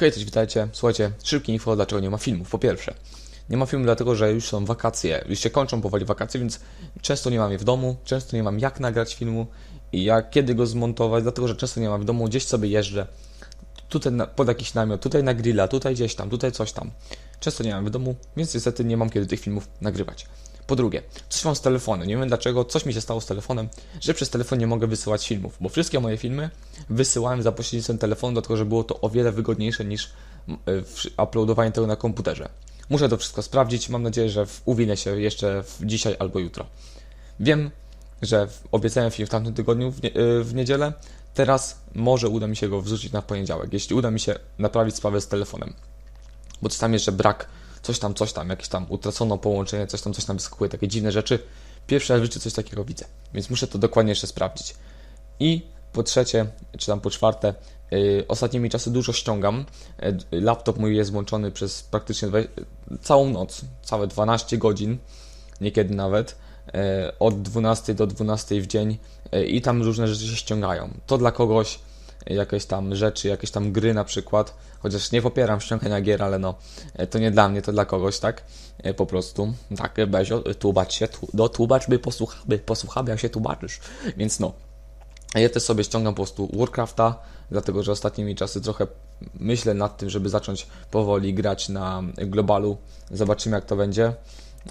Hej, cześć, witajcie. Słuchajcie, szybkie info, dlaczego nie ma filmów. Po pierwsze, nie ma filmu dlatego, że już są wakacje, już się kończą powoli wakacje, więc często nie mam je w domu, często nie mam jak nagrać filmu i jak kiedy go zmontować, dlatego że często nie mam w domu, gdzieś sobie jeżdżę, tutaj na, pod jakiś namiot, tutaj na grilla, tutaj gdzieś tam, tutaj coś tam. Często nie mam w domu, więc niestety nie mam kiedy tych filmów nagrywać. Po drugie, coś mam z telefonem. Nie wiem dlaczego, coś mi się stało z telefonem, że przez telefon nie mogę wysyłać filmów, bo wszystkie moje filmy wysyłałem za pośrednictwem telefonu, dlatego że było to o wiele wygodniejsze niż w- uploadowanie tego na komputerze. Muszę to wszystko sprawdzić. Mam nadzieję, że uwinę się jeszcze dzisiaj albo jutro. Wiem, że obiecałem film w tamtym tygodniu w, nie, y, w niedzielę. Teraz może uda mi się go wrzucić na poniedziałek, jeśli uda mi się naprawić sprawę z telefonem. Bo tam jeszcze brak, coś tam, coś tam, jakieś tam utracono połączenie, coś tam, coś tam wyskakuje, takie dziwne rzeczy. Pierwszy raz w życiu coś takiego widzę, więc muszę to dokładnie jeszcze sprawdzić. I po trzecie, czy tam po czwarte, yy, ostatnimi czasy dużo ściągam. Yy, laptop mój jest włączony przez praktycznie całą noc, całe 12 godzin, niekiedy nawet, yy, od 12 do 12 w dzień yy, i tam różne rzeczy się ściągają. To dla kogoś jakieś tam rzeczy, jakieś tam gry na przykład, chociaż nie popieram ściągania gier, ale no, yy, to nie dla mnie, to dla kogoś, tak? Yy, Po prostu, tak, Bezio, yy, tłumacz się, tu, no tłumacz, my posłuchamy, posłuchamy jak się tłumaczysz, więc no. Ja też sobie ściągam po prostu Warcrafta, dlatego że ostatnimi czasy trochę myślę nad tym, żeby zacząć powoli grać na globalu. Zobaczymy jak to będzie.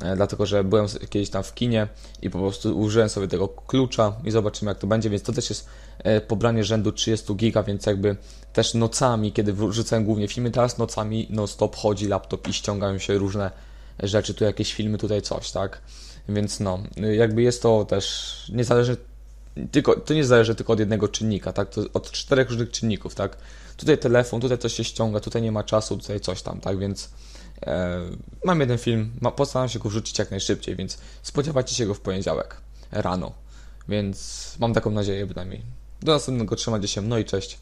E, Dlatego, że byłem kiedyś tam w kinie i po prostu użyłem sobie tego klucza i zobaczymy jak to będzie, więc to też jest e, pobranie rzędu 30 giga, więc jakby też nocami, kiedy wrzucałem głównie filmy, teraz nocami non stop chodzi laptop i ściągają się różne rzeczy, tu jakieś filmy, tutaj coś, tak? Więc no, y, jakby jest to też niezależnie tylko, to nie zależy tylko od jednego czynnika, tak? To od czterech różnych czynników, tak? Tutaj telefon, tutaj coś się ściąga, tutaj nie ma czasu, tutaj coś tam, tak? Więc mam jeden film, ma, postaram się go wrzucić jak najszybciej, więc spodziewajcie się go w poniedziałek rano. Więc mam taką nadzieję bynajmniej. Do następnego, trzymajcie się, no i cześć.